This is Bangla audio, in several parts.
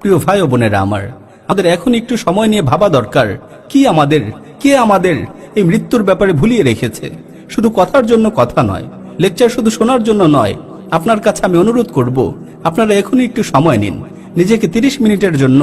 প্রিয় ভাই ও বোনেরা আমার, আমাদের এখন একটু সময় নিয়ে ভাবা দরকার। কি আমাদের, কে আমাদের এই মৃত্যুর ব্যাপারে ভুলিয়ে রেখেছে? শুধু কথার জন্য কথা নয়, লেকচার শুধু শোনার জন্য নয়। আপনার কাছে আমি অনুরোধ করব, আপনারা এখনই একটু সময় নিন। নিজেকে তিরিশ মিনিটের জন্য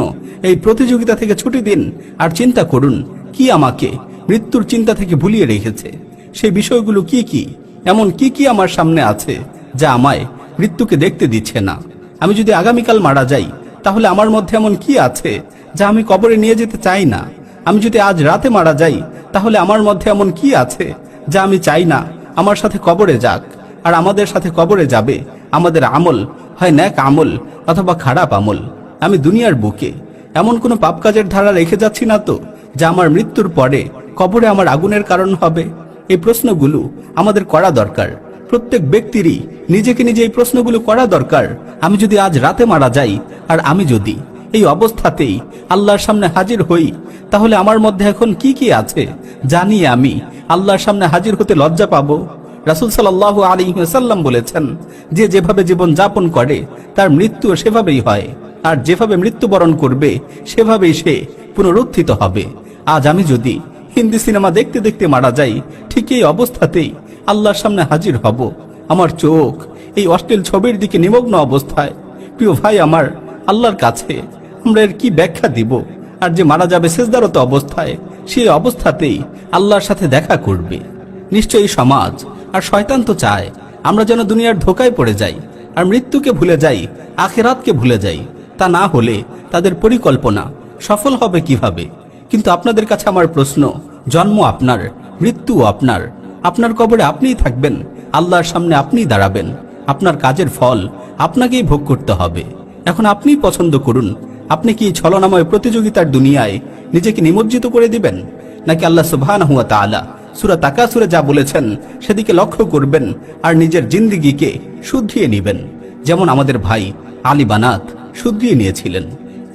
এই প্রতিযোগিতা থেকে ছুটি দিন আর চিন্তা করুন, কি আমাকে মৃত্যুর চিন্তা থেকে ভুলিয়ে রেখেছে? সেই বিষয়গুলো কি কি? এমন কি কি আমার সামনে আছে, যা আমায় মৃত্যুকে দেখতে দিচ্ছে না? আমি যদি আগামীকাল মারা যাই তাহলে আমার মধ্যে এমন কি আছে যা আমি কবরে নিয়ে যেতে চাই না? আমি যদি আজ রাতে মারা যাই, তাহলে আমার মধ্যে এমন কি আছে যা আমি চাই না? আমার সাথে কবরে যাক, আর আমাদের সাথে কবরে যাবে। আমাদের আমল হয় ন্যাক আমল অথবা খারাপ আমল। আমি দুনিয়ার বুকে। এমন কোনো পাপ কাজের ধারা রেখে যাচ্ছি না তো, যা আমার মৃত্যুর পরে কবরে আমার আগুনের কারণ হবে? এই প্রশ্নগুলো আমাদের করা দরকার। প্রত্যেক ব্যক্তিরই নিজেকে নিজে এই প্রশ্নগুলো করা দরকার, আমি যদি আজ রাতে মারা যাই, আর আমি যদি এই অবস্থাতেই আল্লাহর সামনে হাজির হই, তাহলে আমার মধ্যে এখন কি কি আছে জানি আমি আল্লাহর সামনে হাজির হতে লজ্জা পাবো? রাসুল সাল্লাহ আলী সাল্লাম বলেছেন, যে যেভাবে জীবন যাপন করে, তার মৃত্যু সেভাবেই হয়, আর যেভাবে মৃত্যুবরণ করবে, সেভাবেই সে পুনরুত্থিত হবে। আজ আমি যদি হিন্দি সিনেমা দেখতে দেখতে মারা যাই, ঠিক এই অবস্থাতেই আল্লাহর সামনে হাজির হব। আমার চোখ এই অশ্লীল ছবির দিকে নিমগ্ন অবস্থায়। প্রিয় ভাই আমার, আল্লাহর কাছে আমরা এর কি ব্যাখ্যা দিব? আর যে মারা যাবে শেষদারত অবস্থায় সেই অবস্থাতেই আল্লাহর সাথে দেখা করবে। নিশ্চয়ই সমাজ, আর শয়তান তো চায়, আমরা যেন দুনিয়ার ধোকায় পড়ে যাই, আর মৃত্যুকে ভুলে যাই, আখেরাতকে ভুলে যাই। তা না হলে তাদের পরিকল্পনা সফল হবে কীভাবে? কিন্তু আপনাদের কাছে আমার প্রশ্ন, জন্ম আপনার মৃত্যু আপনার আপনার কবরে আপনিই থাকবেন, আল্লাহর সামনে আপনিই দাঁড়াবেন, আপনার কাজের ফল আপনাকেই ভোগ করতে হবে। এখন আপনিই পছন্দ করুন, আপনি কি ছলনাময় প্রতিযোগিতার দুনিয়ায় নিজেকে নিমজ্জিত করে দিবেন? নাকি আল্লাহ সুবহানাহু ওয়া তাআলা সূরা তাকাসুরে যা বলেছেন সেদিকে লক্ষ্য করবেন আর নিজের জিন্দিগিকে শুধরিয়ে নেবেন? যেমন আমাদের ভাই আলী বানাত শুধরিয়ে নিয়েছিলেন।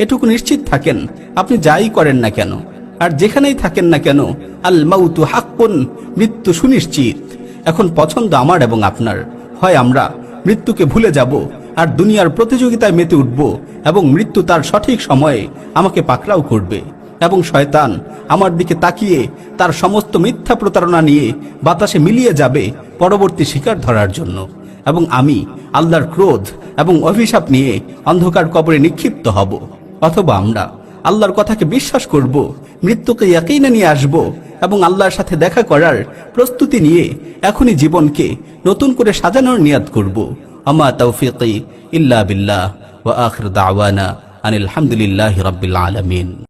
এটুকু নিশ্চিত থাকেন, আপনি যাই করেন না কেন আর যেখানেই থাকেন না কেন আল মাউতু হাক্কুন, মৃত্যু সুনিশ্চিত। এখন পছন্দ আমার এবং আপনার। হয় আমরা, মৃত্যুকে ভুলে যাব, আর দুনিয়ার প্রতিযোগিতায় মেতে উঠব, এবং মৃত্যু তার সঠিক সময়ে আমাকে পাকড়াও করবে, এবং শয়তান আমার দিকে তাকিয়ে তার সমস্ত মিথ্যা প্রতারণা নিয়ে বাতাসে মিলিয়ে যাবে পরবর্তী শিকার ধরার জন্য। এবং আমি আল্লাহর ক্রোধ এবং অভিশাপ নিয়ে অন্ধকার কবরে নিক্ষিপ্ত হব। অথবা আমরা আল্লাহর কথাকে বিশ্বাস করব মৃত্যুকে একইনে নিয়ে আসব এবং আল্লাহর সাথে দেখা করার প্রস্তুতি নিয়ে এখনই জীবনকে নতুন করে সাজানোর নিয়াদ করব। আমা তৌফিক ইল্লা বিল্লাহ ওয়া আখির দাওয়ানা আনিল হামদুলিল্লাহি রাব্বিল আলামিন।